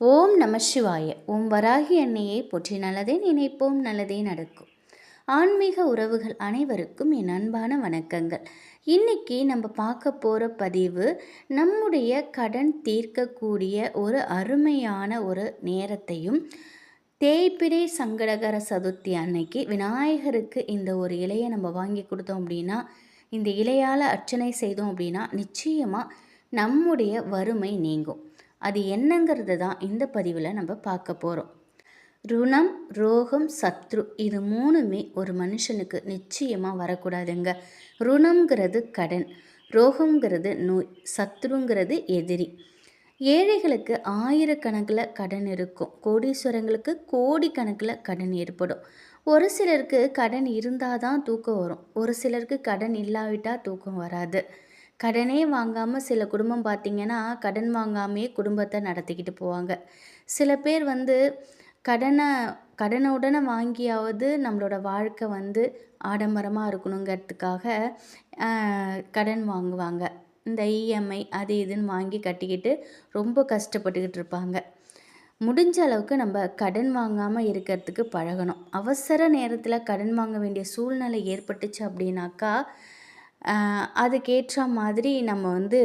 ஓம் நம சிவாய. ஓம் வராகி அன்னையை போற்றி நல்லதே நினைப்போம் நல்லதே நடக்கும். ஆன்மீக உறவுகள் அனைவருக்கும் என் அன்பான வணக்கங்கள். இன்றைக்கி நம்ம பார்க்க போகிற பதிவு நம்முடைய கடன் தீர்க்கக்கூடிய ஒரு அருமையான ஒரு நேரத்தையும் தேய்பிரை சங்கடகர சதுர்த்தி அன்னைக்கு விநாயகருக்கு இந்த ஒரு இலையை நம்ம வாங்கி கொடுத்தோம் அப்படின்னா இந்த இலையால் அர்ச்சனை செய்தோம் அப்படின்னா நிச்சயமாக நம்முடைய வறுமை நீங்கும். அது என்னங்கிறது தான் இந்த பதிவில் நம்ம பார்க்க போகிறோம் ருணம் ரோகம் சத்ரு இது மூணுமே ஒரு மனுஷனுக்கு நிச்சயமாக வரக்கூடாதுங்க. ருணம்ங்கிறது கடன் ரோகங்கிறது நோய் சத்ருங்கிறது எதிரி. ஏழைகளுக்கு ஆயிரக்கணக்கில் கடன் இருக்கும். கோடீஸ்வரங்களுக்கு கோடிக்கணக்கில் கடன் ஏற்படும். ஒரு சிலருக்கு கடன் இருந்தால் தான் தூக்கம் வரும். ஒரு சிலருக்கு கடன் இல்லாவிட்டால் தூக்கம் வராது. கடனே வாங்காமல் சில குடும்பம் பார்த்திங்கன்னா கடன் வாங்காமையே குடும்பத்தை நடத்திக்கிட்டு போவாங்க. சில பேர் வந்து கடனை கடனை உடனே வாங்கியாவது நம்மளோட வாழ்க்கை வந்து ஆடம்பரமாக இருக்கணுங்கிறதுக்காக கடன் வாங்குவாங்க. இந்த இஎம்ஐ அது இதுன்னு வாங்கி கட்டிக்கிட்டு ரொம்ப கஷ்டப்பட்டுக்கிட்டு இருப்பாங்க. முடிஞ்ச அளவுக்கு நம்ம கடன் வாங்காமல் இருக்கிறதுக்கு பழகணும். அவசர நேரத்தில் கடன் வாங்க வேண்டிய சூழ்நிலை ஏற்பட்டுச்சு அப்படின்னாக்கா அதுக்கேற்ற மாதிரி நம்ம வந்து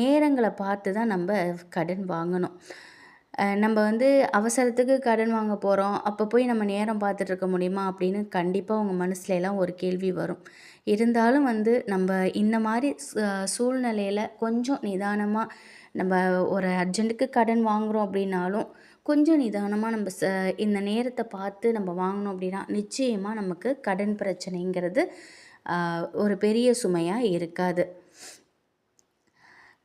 நேரங்களை பார்த்து தான் நம்ம கடன் வாங்கணும். நம்ம வந்து அவசரத்துக்கு கடன் வாங்க போகிறோம் அப்போ போய் நம்ம நேரம் பார்த்துட்ருக்க முடியுமா அப்படின்னு கண்டிப்பாக உங்கள் மனசுலலாம் ஒரு கேள்வி வரும். இருந்தாலும் வந்து நம்ம இந்த மாதிரி சூழ்நிலையில் கொஞ்சம் நிதானமாக நம்ம ஒரு அர்ஜென்ட்டுக்கு கடன் வாங்குகிறோம் அப்படின்னாலும் கொஞ்சம் நிதானமாக நம்ம ச இந்த நேரத்தை பார்த்து நம்ம வாங்கினோம் அப்படின்னா நிச்சயமாக நமக்கு கடன் பிரச்சனைங்கிறது ஒரு பெரிய சுமையாக இருக்காது.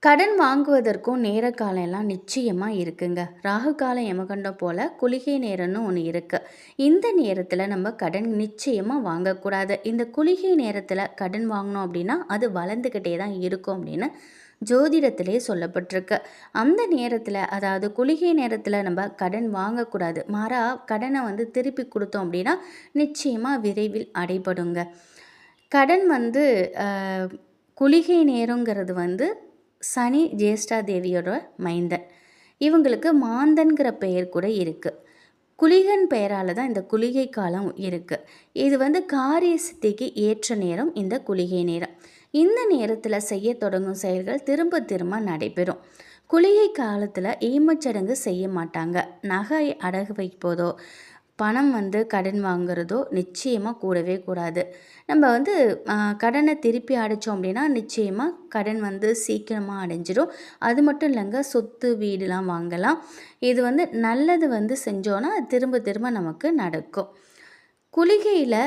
கடன் வாங்குவதற்கும் நேர காலம் எல்லாம் நிச்சயமாக இருக்குங்க. ராகு காலம் யமகண்டம் போல் குளிகை நேரம்னு ஒன்று இருக்குது இந்த நேரத்தில் நம்ம கடன் நிச்சயமாக வாங்கக்கூடாது. இந்த குளிகை நேரத்தில் கடன் வாங்கினோம் அப்படின்னா அது வளர்ந்துக்கிட்டே தான் இருக்கும் அப்படின்னு ஜோதிடத்திலே சொல்லப்பட்டிருக்கு. அந்த நேரத்தில் அதாவது குளிகை நேரத்தில் நம்ம கடன் வாங்கக்கூடாது. மாறா கடனை வந்து திருப்பி கொடுத்தோம் அப்படின்னா நிச்சயமாக விரைவில் அடைபடுங்க. கடன் வந்து குளிகை நேரங்கிறது வந்து சனி ஜேஷ்டா தேவியோட மைந்தன் இவங்களுக்கு மாந்தன்கிற பெயர் கூட இருக்குது குளிகன் பெயரால் தான் இந்த குளிகை காலம் இருக்குது இது வந்து காரிய சித்திக்கு ஏற்ற நேரம் இந்த குளிகை நேரம். இந்த நேரத்தில் செய்ய தொடங்கும் செயல்கள் திரும்ப திரும்ப நடைபெறும். குளிகை காலத்தில் ஈமச்சடங்கு செய்ய மாட்டாங்க. நகை அடகு வைப்பதோ பணம் வந்து கடன் வாங்குறதோ நிச்சயமாக கூடவே கூடாது. நம்ம வந்து கடனை திருப்பி அடைச்சோம் அப்படின்னா நிச்சயமாக கடன் வந்து சீக்கிரமாக அடைஞ்சிடும் அது மட்டும் இல்லைங்க சொத்து வீடுலாம் வாங்கலாம். இது வந்து நல்லது வந்து செஞ்சோன்னா திரும்ப திரும்ப நமக்கு நடக்கும். குளிகையில்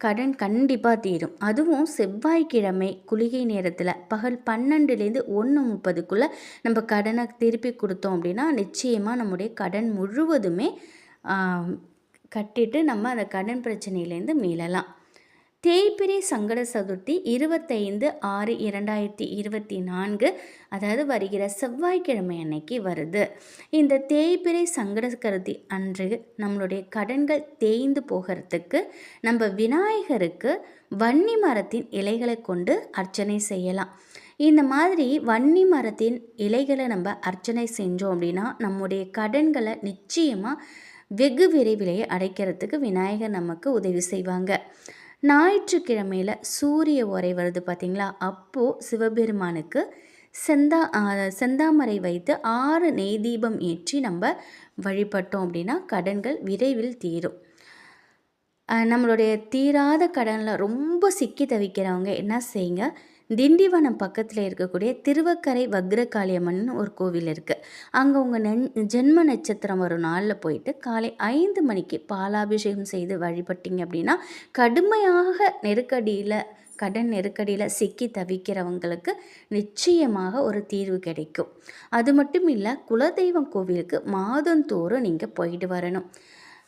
கடன் கண்டிப்பாக தீரும். அதுவும் செவ்வாய்க்கிழமை குளிகை நேரத்தில் பகல் பன்னெண்டுலேருந்து ஒன்று முப்பதுக்குள்ளே நம்ம கடனை திருப்பி கொடுத்தோம் அப்படின்னா நிச்சயமாக நம்முடைய கடன் முழுவதுமே கட்டிட்டு நம்ம அந்த கடன் பிரச்சனையிலேருந்து மீளலாம். தேய்பிரை சங்கட சதுர்த்தி இருபத்தைந்து ஆறு இரண்டாயிரத்தி இருபத்தி நான்கு அதாவது வருகிற செவ்வாய்க்கிழமை அன்னைக்கு வருது. இந்த தேய்பிரை சங்கட கருதி அன்று நம்மளுடைய கடன்கள் தேய்ந்து போகிறதுக்கு நம்ம விநாயகருக்கு வன்னி மரத்தின் இலைகளை கொண்டு அர்ச்சனை செய்யலாம். இந்த மாதிரி வன்னி மரத்தின் இலைகளை நம்ம அர்ச்சனை செஞ்சோம் அப்படின்னா நம்முடைய கடன்களை நிச்சயமாக வெகு விரைவிலேயே அடைக்கிறதுக்கு விநாயகர் நமக்கு உதவி செய்வாங்க. ஞாயிற்றுக்கிழமையில் சூரிய உரை வருது பார்த்திங்களா அப்போது சிவபெருமானுக்கு செந்தா செந்தாமரை வைத்து ஆறு நெய் தீபம் ஏற்றி நம்ம வழிபட்டோம் அப்படின்னா கடன்கள் விரைவில் தீரும். நம்மளுடைய தீராத கடனில் ரொம்ப சிக்கி தவிக்கிறவங்க என்ன செய்யுங்க? திண்டிவனம் பக்கத்தில் இருக்கக்கூடிய திருவக்கரை வக்ரகாளியம்மன் ஒரு கோவில் இருக்குது அங்கே உங்கள் நென் ஜென்ம நட்சத்திரம் வரும் நாளில் போயிட்டு காலை ஐந்து மணிக்கு பாலாபிஷேகம் செய்து வழிபட்டிங்க அப்படின்னா கடுமையாக நெருக்கடியில் கடன் நெருக்கடியில் சிக்கி தவிக்கிறவங்களுக்கு நிச்சயமாக ஒரு தீர்வு கிடைக்கும். அது மட்டும் இல்லை குலதெய்வம் கோவிலுக்கு மாதந்தோறும் நீங்கள் போயிட்டு வரணும்.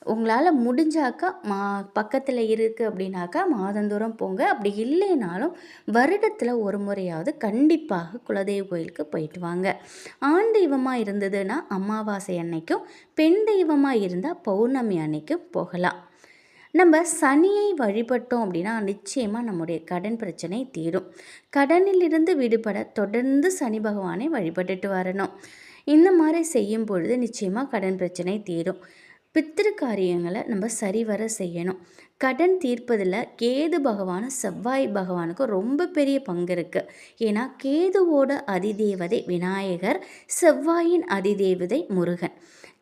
உங்களால் முடிஞ்சாக்கா மா பக்கத்தில் இருக்குது அப்படின்னாக்கா மாதந்தோறும் போங்க. அப்படி இல்லைனாலும் வருடத்தில் ஒரு முறையாவது கண்டிப்பாக குலதெய்வ கோயிலுக்கு போயிட்டு வாங்க. ஆண் தெய்வமாக இருந்ததுன்னா அமாவாசை அன்னைக்கும் பெண் தெய்வமாக இருந்தால் பௌர்ணமி அன்னைக்கும் போகலாம். நம்ம சனியை வழிபட்டோம் அப்படின்னா நிச்சயமாக நம்முடைய கடன் பிரச்சனை தீரும். கடனிலிருந்து விடுபட தொடர்ந்து சனி பகவானை வழிபட்டுட்டு வரணும். இந்த மாதிரி செய்யும் பொழுது நிச்சயமாக கடன் பிரச்சனை தீரும். பித்திரு காரியங்களை நம்ம சரிவர செய்யணும். கடன் தீர்ப்பதில் கேது பகவான் செவ்வாய் பகவானுக்கு ரொம்ப பெரிய பங்கு இருக்குது ஏன்னா கேதுவோட அதிதேவதை விநாயகர் செவ்வாயின் அதிதேவதை முருகன்.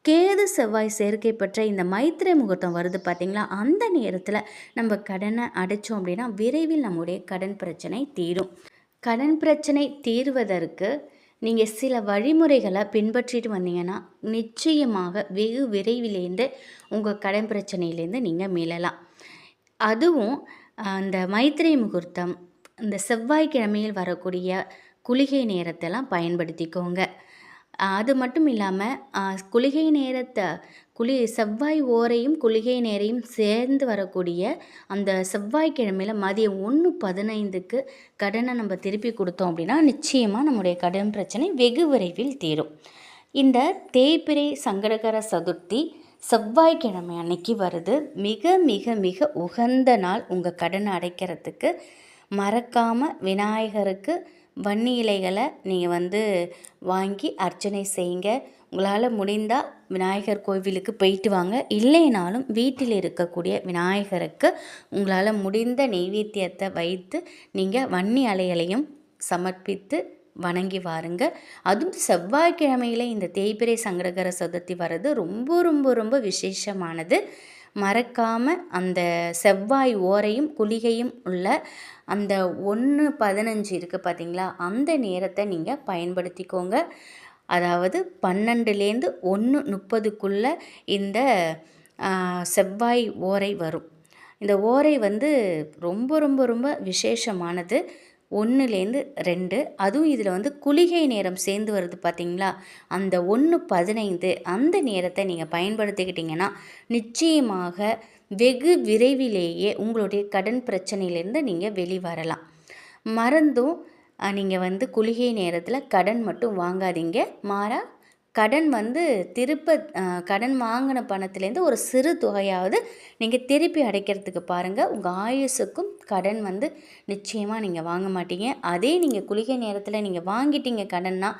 கேது செவ்வாய் சேர்க்கை பெற்ற இந்த மைத்திரை முகூர்த்தம் வருது பார்த்திங்களா அந்த நேரத்தில் நம்ம கடனை அடைச்சோம் அப்படின்னா விரைவில் நம்முடைய கடன் பிரச்சனை தீரும். கடன் பிரச்சனை தீர்வதற்கு நீங்கள் சில வழிமுறைகளை பின்பற்றிட்டு வந்தீங்கன்னா நிச்சயமாக வெகு விரைவிலேருந்து உங்கள் கடன் பிரச்சனையிலேருந்து நீங்கள் மீளலாம். அதுவும் அந்த மைத்திரை முகூர்த்தம் இந்த செவ்வாய்க்கிழமையில் வரக்கூடிய குளிகை நேரத்தெல்லாம் பயன்படுத்திக்கோங்க. அது மட்டும் இல்லாமல் குளிகை நேரத்தை குளி செவ்வாய் ஓரையும் குளிகை நேரையும் சேர்ந்து வரக்கூடிய அந்த செவ்வாய்க்கிழமையில் மதியம் ஒன்று பதினைந்துக்கு கடனை நம்ம திருப்பி கொடுத்தோம் அப்படின்னா நிச்சயமாக நம்முடைய கடன் பிரச்சனை வெகு விரைவில் தீரும். இந்த தேய்பிரை சங்கடகர சதுர்த்தி செவ்வாய்க்கிழமை அன்னைக்கு வருது. மிக மிக மிக உகந்த நாள் உங்கள் கடனை அடைக்கிறதுக்கு. மறக்காமல் விநாயகருக்கு வன்னி இலைகளை நீங்கள் வந்து வாங்கி அர்ச்சனை செய்யுங்க. உங்களால் முடிந்தால் விநாயகர் கோவிலுக்கு போயிட்டு வாங்க. இல்லைனாலும் வீட்டில் இருக்கக்கூடிய விநாயகருக்கு உங்களால் முடிந்த நெய்வேத்தியத்தை வைத்து நீங்கள் வன்னி அலைகளையும் சமர்ப்பித்து வணங்கி வாருங்க. அதுவும் செவ்வாய்க்கிழமையில் இந்த தேய்பிரை சங்கடகர சதுர்த்தி வர்றது ரொம்ப ரொம்ப ரொம்ப விசேஷமானது. மறக்காமல் அந்த செவ்வாய் ஓரையும் குளிகையும் உள்ள அந்த ஒன்று பதினஞ்சு இருக்குது பார்த்தீங்களா அந்த நேரத்தை நீங்கள் பயன்படுத்திக்கோங்க. அதாவது பன்னெண்டுலேருந்து ஒன்று முப்பதுக்குள்ளே இந்த செவ்வாய் ஓரை வரும். இந்த ஓரை வந்து ரொம்ப ரொம்ப ரொம்ப விசேஷமானது. ஒன்றுலேருந்து ரெண்டு. அதுவும் இதில் வந்து குளிகை நேரம் சேர்ந்து வருது பார்த்தீங்களா? அந்த ஒன்று பதினைந்து அந்த நேரத்தை நீங்கள் பயன்படுத்திக்கிட்டிங்கன்னா நிச்சயமாக வெகு விரைவிலேயே உங்களுடைய கடன் பிரச்சனையிலேருந்து நீங்கள் வெளிவரலாம். மறந்தும் நீங்கள் வந்து குளிகை நேரத்தில் கடன் மட்டும் வாங்காதீங்க. மாறாக கடன் வந்து திருப்ப கடன் வாங்கின பணத்துலேருந்து ஒரு சிறு தொகையாவது நீங்கள் திருப்பி அடைக்கிறதுக்கு பாருங்கள் உங்கள் ஆயுசுக்கும் கடன் வந்து நிச்சயமாக நீங்கள் வாங்க மாட்டீங்க. அதே நீங்கள் குளிகை நேரத்தில் நீங்கள் வாங்கிட்டீங்க கடன்னா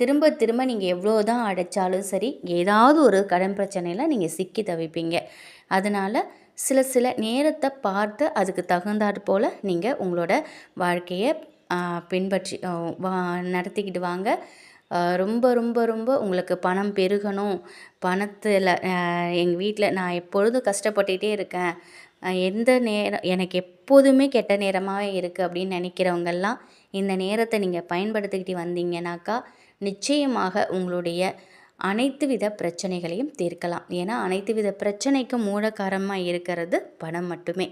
திரும்ப திரும்ப நீங்கள் எவ்வளோ தான் அடைச்சாலும் சரி ஏதாவது ஒரு கடன் பிரச்சனையில் நீங்கள் சிக்கி தவிப்பீங்க. அதனால் சில சில நேரத்தை பார்த்து அதுக்கு தகுந்தாற் போல் நீங்கள் உங்களோட வாழ்க்கையை பின்பற்றி வா நடத்திக்கிட்டு வாங்க. ரொம்ப ரொம்ப ரொம்ப உங்களுக்கு பணம் பெருகணும். பணத்தில் எங்கள் வீட்டில் நான் எப்பொழுதும் கஷ்டப்பட்டுகிட்டே இருக்கேன். எந்த நேரம் எனக்கு எப்போதுமே கெட்ட நேரமாகவே இருக்குது அப்படின்னு நினைக்கிறவங்கெல்லாம் இந்த நேரத்தை நீங்கள் பயன்படுத்திக்கிட்டு வந்தீங்கன்னாக்கா நிச்சயமாக உங்களுடைய அனைத்து வித பிரச்சனைகளையும் தீர்க்கலாம். ஏன்னா அனைத்து வித பிரச்சனைக்கும் மூலகாரமாக இருக்கிறது பணம் மட்டுமே.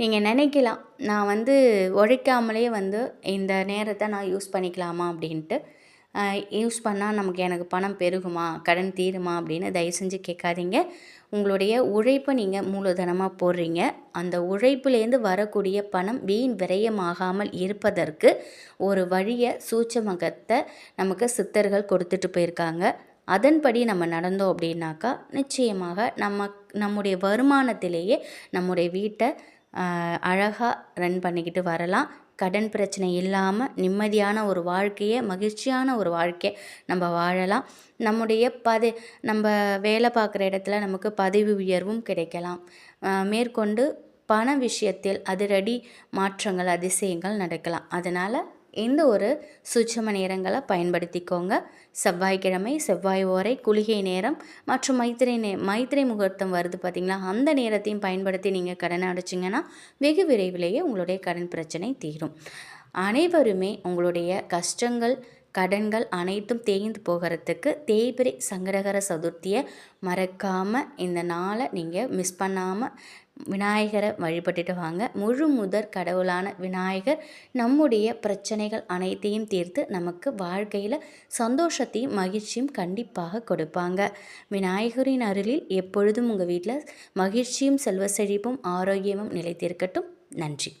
நீங்கள் நினைக்கலாம் நான் வந்து உழைக்காமலே வந்து இந்த நேரத்தை நான் யூஸ் பண்ணிக்கலாமா அப்படின்ட்டு. யூஸ் பண்ணால் நமக்கு எனக்கு பணம் பெருகுமா? கடன் தீருமா? அப்படின்னு தயவு செஞ்சு கேட்காதீங்க. உங்களுடைய உழைப்பை நீங்கள் மூலதனமாக போடுறீங்க. அந்த உழைப்புலேருந்து வரக்கூடிய பணம் வீண் விரயமாகாமல் இருப்பதற்கு ஒரு வழியை சூச்சமகத்தை நமக்கு சித்தர்கள் கொடுத்துட்டு போயிருக்காங்க. அதன்படி நம்ம நடந்தோம் அப்படின்னாக்கா நிச்சயமாக நம்ம நம்முடைய வருமானத்திலேயே நம்முடைய வீட்டை அழகாக ரன் பண்ணிக்கிட்டு வரலாம். கடன் பிரச்சனை இல்லாமல் நிம்மதியான ஒரு வாழ்க்கையை மகிழ்ச்சியான ஒரு வாழ்க்கையை நம்ம வாழலாம். நம்முடைய பதி நம்ம வேலை பார்க்குற இடத்துல நமக்கு பதவி உயர்வும் கிடைக்கலாம். மேற்கொண்டு பண விஷயத்தில் அதிரடி மாற்றங்கள் அதிசயங்கள் நடக்கலாம். அதனால் இந்த ஒரு சுச்சம நேரங்களை பயன்படுத்திக்கோங்க. செவ்வாய்க்கிழமை செவ்வாய் ஓரை குளிகை நேரம் மற்றும் மைத்திரை நே மைத்திரை முகூர்த்தம் வருது பார்த்திங்களா? அந்த நேரத்தையும் பயன்படுத்தி நீங்கள் கடனை அடைச்சிங்கன்னா வெகு விரைவிலேயே உங்களுடைய கடன் பிரச்சனை தீரும். அனைவருமே உங்களுடைய கஷ்டங்கள் கடன்கள் அனைத்தும் தேய்ந்து போகிறதுக்கு தேய்பிரை சங்கடகர சதுர்த்தியை மறக்காமல் இந்த நாளை நீங்கள் மிஸ் பண்ணாமல் விநாயகரை வழிபட்டுட்டு வாங்க. முழு முதற் கடவுளான விநாயகர் நம்முடைய பிரச்சனைகள் அனைத்தையும் தீர்த்து நமக்கு வாழ்க்கையில் சந்தோஷத்தையும் மகிழ்ச்சியும் கண்டிப்பாக கொடுப்பாங்க. விநாயகரின் அருளில் எப்பொழுதும் உங்கள் வீட்டில் மகிழ்ச்சியும் செல்வ செழிப்பும் ஆரோக்கியமும் நிலைத்திருக்கட்டும். நன்றி.